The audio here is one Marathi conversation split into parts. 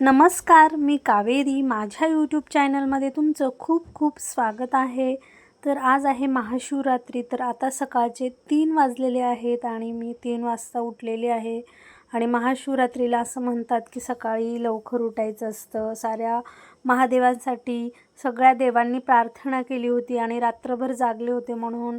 नमस्कार मी कावेरी. माझ्या यूट्यूब चॅनलमध्ये तुमचं खूप खूप स्वागत आहे. तर आज आहे महाशिवरात्री तर आता सकाळचे तीन वाजलेले आहेत आणि मी तीन वाजता उठलेले आहे. आणि महाशिवरात्रीला असं म्हणतात की सकाळी लवकर उठायचं असतं. साऱ्या महादेवांसाठी सगळ्या देवांनी प्रार्थना केली होती आणि रात्रभर जागले होते म्हणून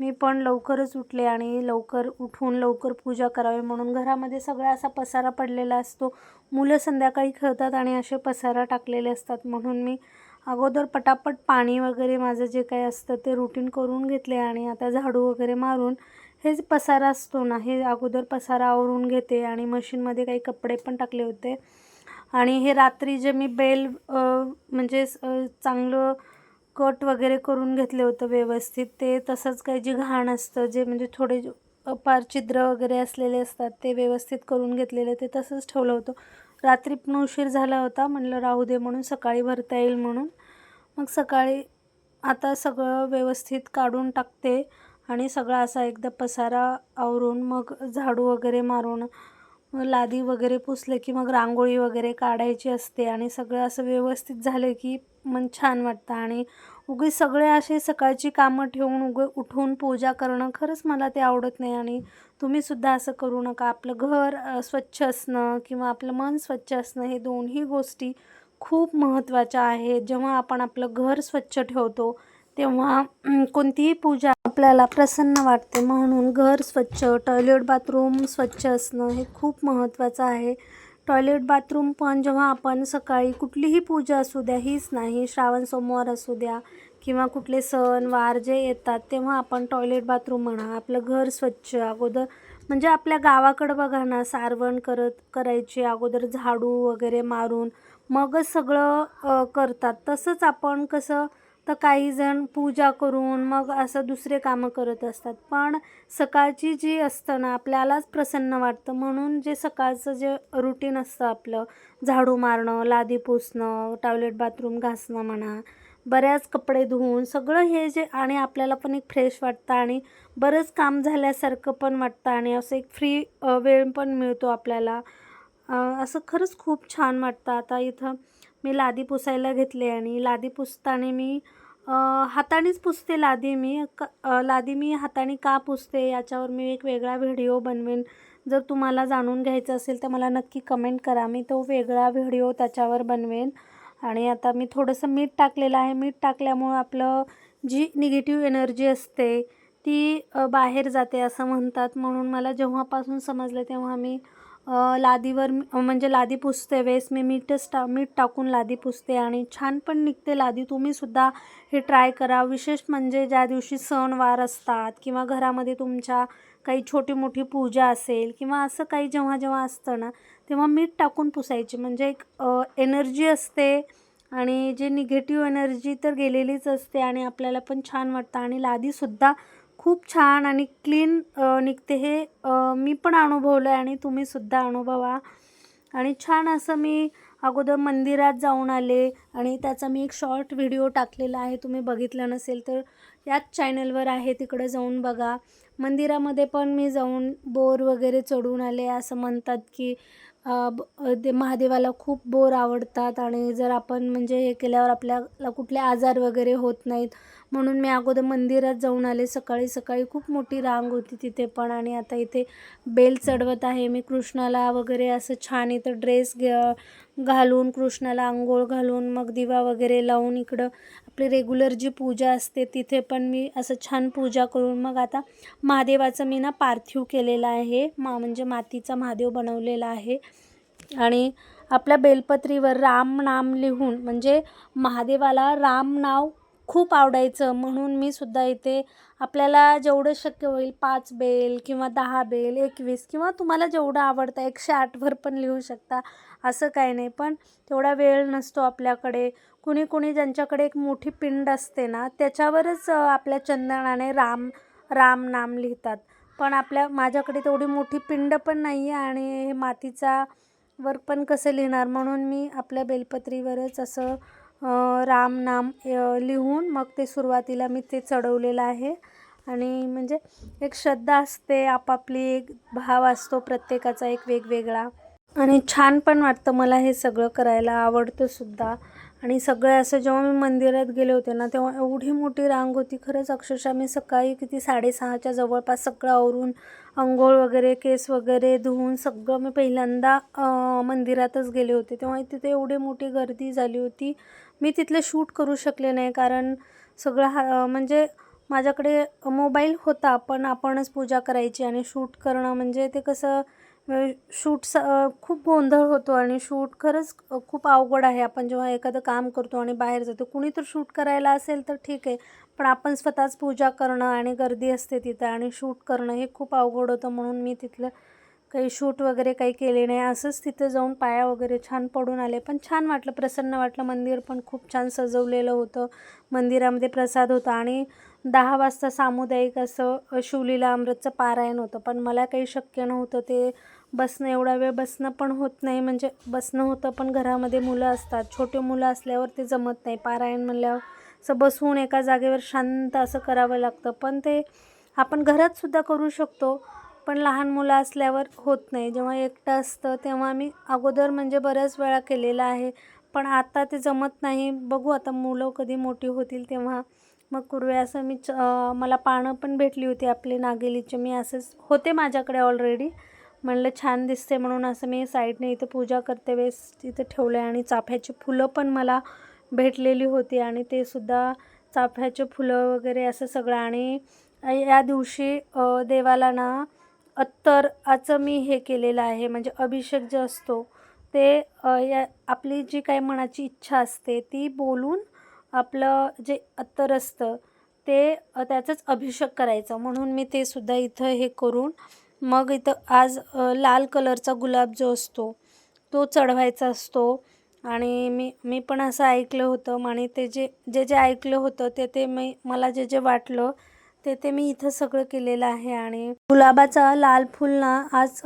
मी पण लवकरच उठले आणि लवकर उठून लवकर पूजा करावी म्हणून घरामध्ये सगळा असा पसारा पडलेला असतो. मुलं संध्याकाळी खेळतात आणि असे पसारा टाकलेले असतात. म्हणून मी अगोदर पटापट पाणी वगैरे माझं जे काही असतं ते रुटीन करून घेतले आणि आता झाडू वगैरे मारून हेच पसारा असतो ना हे अगोदर पसारा आवरून घेते आणि मशीनमध्ये काही कपडे पण टाकले होते. आणि हे रात्री जे मी बेल म्हणजे चांगलं कट वगैरे करून घेतले होतं व्यवस्थित. ते तसंच काही जे घाण असतं जे म्हणजे थोडे पार छिद्र वगैरे असलेले असतात ते व्यवस्थित करून घेतलेले ते तसंच ठेवलं होतं. रात्री पण उशीर झाला होता म्हणलं राहू दे म्हणून सकाळी भरता येईल म्हणून. मग सकाळी आता सगळं व्यवस्थित काढून टाकते आणि सगळा असा एकदा पसारा आवरून मग झाडू वगैरे मारून लादी वगैरे पुसले की मग रांगोळी वगैरे काढायची असते आणि सगळं असं व्यवस्थित झालं की मन छान वाटतं. आणि उगी सगळे असे सकाळची कामं ठेवून उगं उठून पूजा करणं खरंच मला ते आवडत नाही. आणि तुम्हीसुद्धा असं करू नका. आपलं घर स्वच्छ असणं किंवा आपलं मन स्वच्छ असणं हे दोन्ही गोष्टी खूप महत्त्वाच्या आहेत. जेव्हा आपण आपलं घर स्वच्छ ठेवतो तेव्हा कोणतीही पूजा आपल्याला प्रसन्न वाटते. म्हणून घर स्वच्छ टॉयलेट बाथरूम स्वच्छ असणं हे खूप महत्त्वाचं आहे. टॉयलेट बाथरूम पण जेव्हा आपण सकाळी कुठलीही पूजा असू द्या हीच नाही श्रावण सोमवार असू द्या किंवा कुठले सण वार जे येतात तेव्हा आपण टॉयलेट बाथरूम म्हणा आपलं घर स्वच्छ अगोदर म्हणजे आपल्या गावाकडं बघा ना सारवण करत करायची अगोदर झाडू वगैरे मारून मगच सगळं करतात. तसंच आपण कसं तर काहीजण पूजा करून मग असं दुसरे कामं करत असतात. पण सकाळची जी असतं ना आपल्यालाच प्रसन्न वाटतं. म्हणून जे सकाळचं जे रुटीन असतं आपलं झाडू मारणं लादी पुसणं टॉयलेट बाथरूम घासणं म्हणा बऱ्याच कपडे धुवून सगळं हे जे आणि आपल्याला पण एक फ्रेश वाटतं आणि बरंच काम झाल्यासारखं पण वाटतं आणि असं एक फ्री वेळ पण मिळतो आपल्याला. असं खरंच खूप छान वाटतं. आता इथं मी लादी पुसायला घेतले आणि लादी पुसताना मी हातानेच पुसते लादी मी. क लादी मी हाताने का पुसते याच्यावर मी एक वेगळा व्हिडिओ बनवेन. जर तुम्हाला जाणून घ्यायचं असेल तर मला नक्की कमेंट करा. मी तो वेगळा व्हिडिओ त्याच्यावर बनवेन. आणि आता मी थोडंसं मीठ टाकलेलं आहे. मीठ टाकल्यामुळं आपलं जी निगेटिव्ह एनर्जी असते ती बाहेर जाते असं म्हणतात. म्हणून मला जेव्हापासून समजलं तेव्हा मी लादीवर म्हणजे लादी पुसते वेळेस मी मीठच टा मीठ टाकून लादी पुसते आणि छान पण निघते लादी. तुम्हीसुद्धा हे ट्राय करा. विशेष म्हणजे ज्या दिवशी सणवार असतात किंवा घरामध्ये तुमच्या काही छोटी मोठी पूजा असेल किंवा असं काही जेव्हा जेव्हा असतं ना तेव्हा मीठ टाकून पुसायची. म्हणजे एक एनर्जी असते आणि जे निगेटिव्ह एनर्जी तर गेलेलीच असते आणि आपल्याला पण छान वाटतं. आणि लादीसुद्धा खूप छान आणि क्लीन निघते हे. मी पण अनुभवलं आहे आणि तुम्हीसुद्धा अनुभवा. आणि छान असं मी अगोदर मंदिरात जाऊन आले आणि त्याचा मी एक शॉर्ट व्हिडिओ टाकलेला आहे. तुम्ही बघितलं नसेल तर याच चॅनलवर आहे. तिकडं जाऊन बघा. मंदिरामध्ये पण मी जाऊन बोर वगैरे चढून आले. असं म्हणतात की ते महादेवाला खूप बोर आवडतात. आणि जर आपण म्हणजे हे केल्यावर आपल्याला कुठले आजार वगैरे होत नाहीत म्हणून मी अगोदर मंदिरात जाऊन आले. सकाळी सकाळी खूप मोठी रांग होती तिथे पण आणि आता इथे बेल चढवत आहे. मी कृष्णाला वगैरे असं छान इथं ड्रेस घ घालून कृष्णाला आंघोळ घालून मग दिवा वगैरे लावून इकडं आपली रेग्युलर जी पूजा असते तिथे पण मी असं छान पूजा करून मग आता महादेवाचं मी ना पार्थिव केलेला आहे. मा म्हणजे मातीचा महादेव बनवलेला आहे. आणि आपल्या बेलपत्रीवर राम नाम लिहून म्हणजे महादेवाला राम नाव खूप आवडायचं. म्हणून मी सुद्धा इथे आपल्याला जेवढं शक्य होईल पाच बेल किंवा दहा बेल एकवीस किंवा तुम्हाला जेवढं आवडतं एकशे आठवर पण लिहू शकता. असं काही नाही. पण तेवढा वेळ नसतो आपल्याकडे. कुणी कुणी ज्यांच्याकडे एक मोठी पिंड असते ना त्याच्यावरच आपल्या चंदनाने राम राम नाम लिहितात. पण आपल्या माझ्याकडे तेवढी मोठी पिंड पण नाही आहे आणि हे मातीचा वर पण कसं लिहिणार? म्हणून मी आपल्या बेलपत्रीवरच असं राम नाम लिहून मग ते सुरुवातीला मी ते चढवलेलं आहे. आणि म्हणजे एक श्रद्धा असते आपापली एक भाव असतो प्रत्येकाचा एक वेगवेगळा. आणि छान पण वाटतं मला हे सगळं करायला आवडतं सुद्धा. आणि सगळं असं जेव्हा मी मंदिरात गेले होते ना तेव्हा एवढी मोठी रांग होती. खरंच अक्षरशः मी सकाळी किती साडेसहाच्या जवळपास सगळं आवरून अंघोळ वगैरे केस वगैरे धुवून सगळं मी पहिल्यांदा मंदिरातच गेले होते. तेव्हा तिथे एवढी मोठी गर्दी झाली होती. मी तिथले शूट करू शकले नाही कारण सगळं हा म्हणजे माझ्याकडे मोबाईल होता पण आपणच पूजा करायची आणि शूट करणं म्हणजे ते कसं शूट स खूप गोंधळ होतो आणि शूट खरंच खूप अवघड आहे. आपण जेव्हा एखादं काम करतो आणि बाहेर जातो कुणी तर शूट करायला असेल तर ठीक आहे पण आपण स्वतःच पूजा करणं आणि गर्दी असते तिथं आणि शूट करणं हे खूप अवघड होतं म्हणून मी तिथलं काही शूट वगैरे काही केले नाही. असंच तिथे जाऊन पाया वगैरे छान पडून आले. पण छान वाटलं प्रसन्न वाटलं. मंदिर पण खूप छान सजवलेलं होतं. मंदिरामध्ये प्रसाद होता आणि दहा वाजता सामुदायिक असं शिवलीला अमृतचं पारायण होतं. पण मला काही शक्य नव्हतं ते बसणं एवढा वेळ बसणं पण होत नाही. म्हणजे बसणं होतं पण घरामध्ये मुलं असतात. छोटे मुलं असल्यावर ते जमत नाही. पारायण म्हणल्यावर असं बसून एका जागेवर शांत असं करावं लागतं. पण ते आपण घरातसुद्धा करू शकतो. पण लहान मुलं असल्यावर होत नाही. जेव्हा एकटं असतं तेव्हा मी अगोदर म्हणजे बऱ्याच वेळा केलेलं आहे. पण आता ते जमत नाही. बघू आता मुलं कधी मोठी होतील तेव्हा. मग कुरव्या असं मी च मला पानं पण भेटली होती आपली नागेलीची. मी असंच होते माझ्याकडे ऑलरेडी म्हणलं छान दिसते म्हणून असं मी साईडने इथं पूजा करते वेळेस तिथं ठेवलं आहे आणि चाफ्याची फुलं पण मला भेटलेली होती आणि ते सुद्धा चाफ्याचे फुलं वगैरे असं सगळं. आणि या दिवशी देवाला ना अत्तराचं मी हे केलेलं आहे म्हणजे अभिषेक जो असतो ते या आपली जी काही मनाची इच्छा असते ती बोलून आपलं जे अत्तर असतं ते त्याचाच अभिषेक करायचा. म्हणून मी ते सुद्धा इथं हे करून मग इथं आज लाल कलरचा गुलाब जो असतो तो चढवायचा असतो. आणि मी मी पण असं ऐकलं होतं आणि ते जे जे जे ऐकलं होतं ते ते मी मला जे जे वाटलं ते ते मी इथं सगळं केलेलं आहे. आणि गुलाबाचा लाल फुल ना आज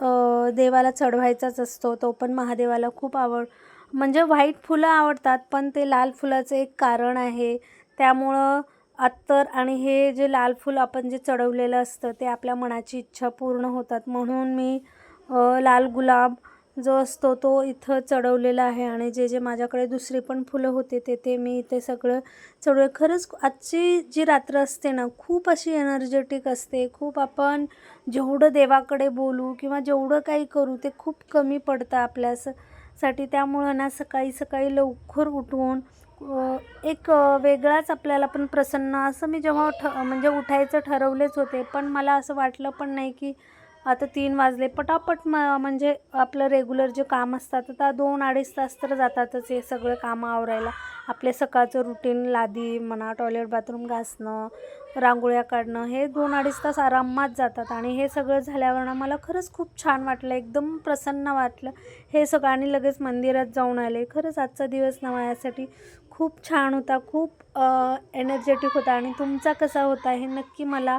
देवाला चढवायचाच असतो. तो पण महादेवाला खूप आवड म्हणजे व्हाईट फुलं आवडतात पण ते लाल फुलाचं एक कारण आहे. त्यामुळं अत्तर आणि हे जे लाल फूल आपण जे चढवलेलं असतं ते आपल्या मनाची इच्छा पूर्ण होतात. म्हणून मी लाल गुलाब जो असतो तो इथं चढवलेला आहे. आणि जे जे माझ्याकडे दुसरी पण फुलं होते ते ते मी इथे सगळं चढवलं. खरंच आजची जी रात्र असते ना खूप अशी एनर्जेटिक असते. खूप आपण जेवढं देवाकडे बोलू किंवा जेवढं काही करू ते खूप कमी पडतं आपल्यासाठी त्यामुळं ना सकाळी सकाळी लवकर उठवून एक वेगळाच आपल्याला पण प्रसन्न. असं मी जेव्हा ठ म्हणजे उठायचं ठरवलेच होते पण मला असं वाटलं पण नाही की आता तीन वाजले. पटापट म म्हणजे आपलं रेग्युलर जे काम असतात आता दोन अडीच तास तर जातातच हे सगळं कामं आवरायला. आपले सकाळचं रुटीन लादी म्हणा टॉयलेट बाथरूम घासणं रांगोळ्या काढणं हे दोन अडीच तास आरामात जातात. आणि हे सगळं झाल्यावरनं मला खरंच खूप छान वाटलं एकदम प्रसन्न वाटलं. हे सगळं आणि लगेच मंदिरात जाऊन आले. खरंच आजचा दिवस ना माझ्यासाठी खूप छान होता खूप एनर्जेटिक होता आणि तुमचा कसा होता हे नक्की मला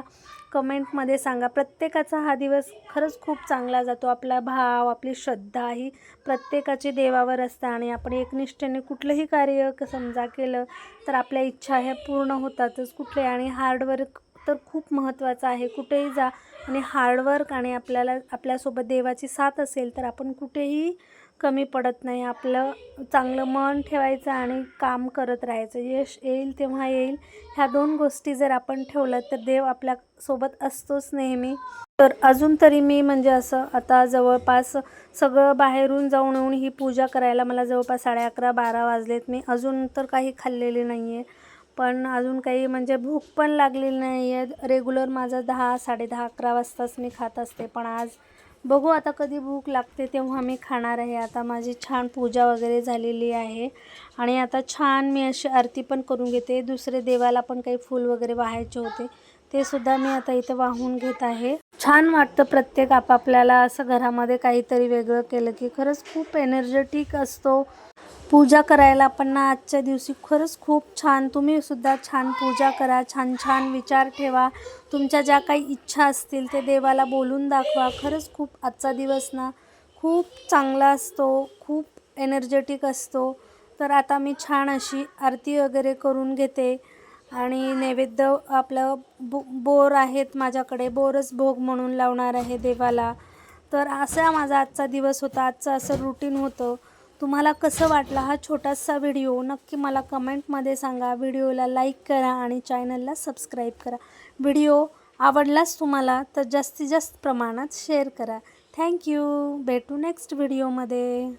कमेंटमध्ये सांगा. प्रत्येकाचा हा दिवस खरंच खूप चांगला जातो. आपला भाव आपली श्रद्धा ही प्रत्येकाची देवावर असते आणि आपण एकनिष्ठेने कुठलंही कार्य समजा केलं तर आपल्या इच्छा ह्या पूर्ण होतातच कुठले आणि हार्डवर्क तर खूप महत्त्वाचं आहे. कुठेही जा आणि हार्डवर्क आणि आपल्याला आपल्यासोबत देवाची साथ असेल तर आपण कुठेही कमी पडत नाही. आपलं चांगलं मन ठेवायचं आणि काम करत राहायचं. यश येईल तेव्हा येईल. ह्या दोन गोष्टी जर आपण ठेवल्या तर देव आपल्यासोबत असतोच नेहमी. तर अजून तरी मी म्हणजे असं आता जवळपास सगळं बाहेरून जाऊन येऊन ही पूजा करायला मला जवळपास साडे अकरा बारा वाजलेत. मी अजून तर काही खाल्लेली नाही आहे पण अजून काही म्हणजे भूक पण लागलेली नाही आहे रेग्युलर माझं दहा साडे दहा अकरा वाजताच मी खात असते. पण आज बघू आता कधी भूक लागते तेव्हा मी खाणार आहे. आता माझी छान पूजा वगैरे झालेली आहे. आणि आता छान मी अशी आरती पण करून घेते. दुसरे देवाला पण काही फूल वगैरे वाहायचे होते. ते सुद्धा मी आता इथं वाहून घेत आहे. छान वाटतं प्रत्येक आपापल्याला असं घरामध्ये काहीतरी वेगळं केलं की खरंच खूप एनर्जेटिक असतो. पूजा करायला पण ना आजच्या दिवशी खरंच खूप छान. तुम्ही सुद्धा छान पूजा करा छान छान विचार ठेवा. तुमच्या ज्या काही इच्छा असतील ते देवाला बोलून दाखवा. खरंच खूप आजचा दिवस ना खूप चांगला असतो खूप एनर्जेटिक असतो. तर आता मी छान अशी आरती वगैरे करून घेते आणि नैवेद्य आपलं बो बोर आहेत माझ्याकडे. बोरच भोग म्हणून लावणार आहे देवाला. तर असा माझा आजचा दिवस होता. आजचं असं रुटीन होतं. तुम्हाला कसं वाटलं हा छोटासा व्हिडिओ? नक्की मला कमेंटमध्ये सांगा. व्हिडिओला लाईक करा आणि चॅनलला सबस्क्राईब करा. व्हिडिओ आवडलाच तुम्हाला तर जास्तीत जास्त प्रमाणात शेअर करा. थँक्यू. भेटू नेक्स्ट व्हिडिओमध्ये.